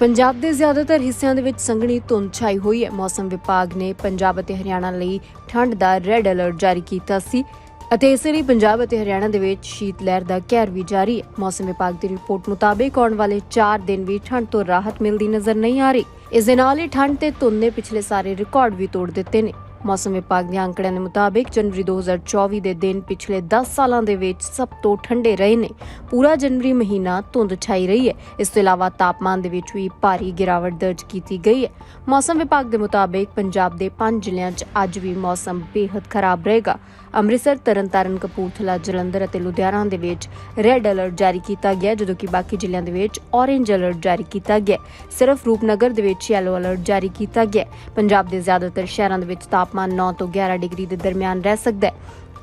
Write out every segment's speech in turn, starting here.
ਪੰਜਾਬ ਦੇ ਜ਼ਿਆਦਾਤਰ ਹਿੱਸਿਆਂ ਦੇ ਵਿੱਚ ਸੰਘਣੀ ਧੁੰਦ ਛਾਈ ਹੋਈ ਹੈ। ਮੌਸਮ ਵਿਭਾਗ ਨੇ ਪੰਜਾਬ ਅਤੇ ਹਰਿਆਣਾ ਲਈ ਠੰਡ ਦਾ ਰੈੱਡ ਅਲਰਟ ਜਾਰੀ ਕੀਤਾ ਸੀ ਅਤੇ ਇਸੇ ਲਈ ਪੰਜਾਬ ਅਤੇ ਹਰਿਆਣਾ ਦੇ ਵਿੱਚ ਸ਼ੀਤ ਲਹਿਰ ਦਾ ਕਹਿਰ ਵੀ ਜਾਰੀ ਹੈ। ਮੌਸਮ ਵਿਭਾਗ ਦੀ ਰਿਪੋਰਟ ਮੁਤਾਬਕ ਆਉਣ ਵਾਲੇ 4 ਦਿਨ ਵੀ ਠੰਡ ਤੋਂ ਰਾਹਤ ਮਿਲਦੀ ਨਜ਼ਰ ਨਹੀਂ ਆ ਰਹੀ। ਇਸ ਦੇ ਨਾਲ ਹੀ ਠੰਡ ਤੇ ਧੁੰਦ ਨੇ ਪਿਛਲੇ ਸਾਰੇ ਰਿਕਾਰਡ ਵੀ ਤੋੜ ਦਿੱਤੇ ਨੇ। ਮੌਸਮ ਵਿਭਾਗ ਦੇ ਅੰਕੜਿਆਂ ਦੇ ਮੁਤਾਬਿਕ ਜਨਵਰੀ 2024 ਦੇ ਦਿਨ ਪਿਛਲੇ 10 ਸਾਲਾਂ ਦੇ ਵਿੱਚ ਸਭ ਤੋਂ ਠੰਡੇ ਰਹੇ ਨੇ। ਪੂਰਾ ਜਨਵਰੀ ਮਹੀਨਾ ਧੁੰਦ ਛਾਈ ਰਹੀ ਹੈ। ਇਸ ਤੋਂ ਇਲਾਵਾ ਤਾਪਮਾਨ ਦੇ ਵਿੱਚ ਵੀ ਭਾਰੀ ਗਿਰਾਵਟ ਦਰਜ ਕੀਤੀ ਗਈ ਹੈ। ਮੌਸਮ ਵਿਭਾਗ ਦੇ ਮੁਤਾਬਕ ਪੰਜਾਬ ਦੇ ਪੰਜ ਜ਼ਿਲ੍ਹਿਆਂ 'ਚ ਅੱਜ ਵੀ ਮੌਸਮ ਬੇहद ਖਰਾਬ ਰਹੇਗਾ। ਅੰਮ੍ਰਿਤਸਰ, ਤਰਨਤਾਰਨ, ਕਪੂਰਥਲਾ, ਜਲੰਧਰ ਅਤੇ ਲੁਧਿਆਣਾ ਦੇ ਵਿੱਚ ਰੈੱਡ ਅਲਰਟ ਜਾਰੀ ਕੀਤਾ ਗਿਆ ਜਦੋਂ ਕਿ ਬਾਕੀ ਜ਼ਿਲ੍ਹਿਆਂ ਦੇ ਵਿੱਚ ਔਰੇਂਜ ਅਲਰਟ ਜਾਰੀ ਕੀਤਾ ਗਿਆ ਸਿਰਫ ਰੂਪਨਗਰ ਦੇ ਵਿੱਚ ਯੈਲੋ ਅਲਰਟ ਜਾਰੀ ਕੀਤਾ ਗਿਆ ਪੰਜਾਬ ਦੇ ਜ਼ਿਆਦਾਤਰ ਸ਼ਹਿਰਾਂ ਦੇ ਵਿੱਚ ਤਾਪਮਾਨ 9 ਤੋਂ 11 ਡਿਗਰੀ ਦੇ ਦਰਮਿਆਨ ਰਹਿ ਸਕਦਾ ਹੈ।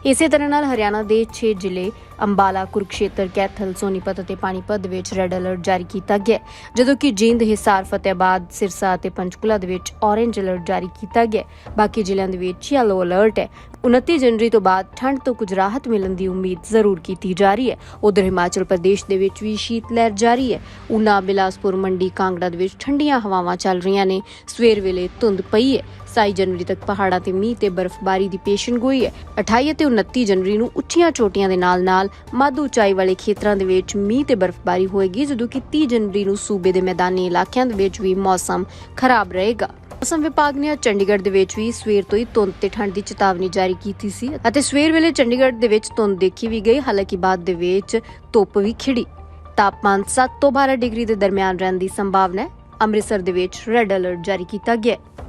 ਇਸੇ ਤਰ੍ਹਾਂ ਨਾਲ ਹਰਿਆਣਾ ਦੇ 6 ਜ਼ਿਲ੍ਹੇ, ਅੰਬਾਲਾ, ਕੁਰੂਕਸ਼ੇਤਰ, ਕੈਥਲ, ਸੋਨੀਪਤ ਅਤੇ ਪਾਣੀਪਤ ਦੇ ਵਿੱਚ ਰੈੱਡ ਅਲਰਟ ਜਾਰੀ ਕੀਤਾ ਗਿਆ ਜਦੋਂ ਕਿ ਜੀਂਦ, ਹਿਸਾਰ ਫਤਿਆਬਾਦ ਸਿਰਸਾ ਅਤੇ ਪੰਚਕੂਲਾ ਦੇ ਵਿੱਚ ਔਰੇਂਜ ਅਲਰਟ ਜਾਰੀ ਕੀਤਾ ਗਿਆ ਬਾਕੀ ਜ਼ਿਲ੍ਹਿਆਂ ਦੇ ਵਿੱਚ ਯੈਲੋ ਅਲਰਟ ਹੈ। 29 ਜਨਵਰੀ ਤੋਂ ਬਾਅਦ ਠੰਡ ਤੋਂ ਕੁਝ ਰਾਹਤ ਮਿਲਣ ਦੀ ਉਮੀਦ ਜ਼ਰੂਰ ਕੀਤੀ ਜਾ ਰਹੀ ਹੈ। ਉਧਰ ਹਿਮਾਚਲ ਪ੍ਰਦੇਸ਼ ਦੇ ਵਿੱਚ ਵੀ ਸ਼ੀਤ ਲਹਿਰ ਜਾਰੀ ਹੈ। ਉਨਾ ਬਿਲਾਸਪੁਰ, ਮੰਡੀ, ਕਾਂਗੜਾ ਦੇ ਵਿੱਚ ਠੰਡੀਆਂ ਹਵਾਵਾਂ ਚੱਲ ਰਹੀਆਂ ਨੇ। ਸਵੇਰ ਵੇਲੇ ਧੁੰਦ ਪਈ ਹੈ। 27 ਜਨਵਰੀ ਤੱਕ ਪਹਾੜਾਂ ਤੇ ਮੀਂਹ ਤੇ ਬਰਫ਼ਬਾਰੀ ਦੀ ਪੇਸ਼ਨਗੋਈ ਹੈ। 28 ਅਤੇ 29 ਜਨਵਰੀ ਨੂੰ ਉੱਚੀਆਂ ਚੋਟੀਆਂ ਦੇ ਨਾਲ-ਨਾਲ ਮੱਧ ਉਚਾਈ ਵਾਲੇ ਖੇਤਰਾਂ ਦੇ ਵਿੱਚ ਮੀਂਹ ਤੇ ਬਰਫ਼ਬਾਰੀ ਹੋਏਗੀ, ਜਦੋਂ ਕਿ 30 ਜਨਵਰੀ ਨੂੰ ਸੂਬੇ ਦੇ ਮੈਦਾਨੀ ਇਲਾਕਿਆਂ ਦੇ ਵਿੱਚ ਵੀ ਮੌਸਮ ਖਰਾਬ ਰਹੇਗਾ। ਮੌਸਮ ਵਿਭਾਗ ਨੇ ਚੰਡੀਗੜ੍ਹ ਦੇ ਵਿੱਚ ਵੀ ਸਵੇਰ ਤੋਂ ਹੀ ਧੁੰਦ ਤੇ ਠੰਡ ਦੀ ਚੇਤਾਵਨੀ ਜਾਰੀ ਕੀਤੀ ਸੀ ਅਤੇ ਸਵੇਰ ਵੇਲੇ ਚੰਡੀਗੜ੍ਹ ਦੇ ਵਿੱਚ ਧੁੰਦ ਦੇਖੀ ਵੀ ਗਈ, ਹਾਲਾਂਕਿ ਬਾਅਦ ਦੇ ਵਿੱਚ ਧੁੱਪ ਵੀ ਖਿੜੀ। ਤਾਪਮਾਨ 7 ਤੋਂ 12 ਡਿਗਰੀ ਦੇ ਦਰਮਿਆਨ ਰਹਿਣ ਦੀ ਸੰਭਾਵਨਾ ਹੈ। ਅੰਮ੍ਰਿਤਸਰ ਦੇ ਵਿੱਚ ਰੈੱਡ ਅਲਰਟ ਜਾਰੀ ਕੀਤਾ ਗਿਆ ਹੈ।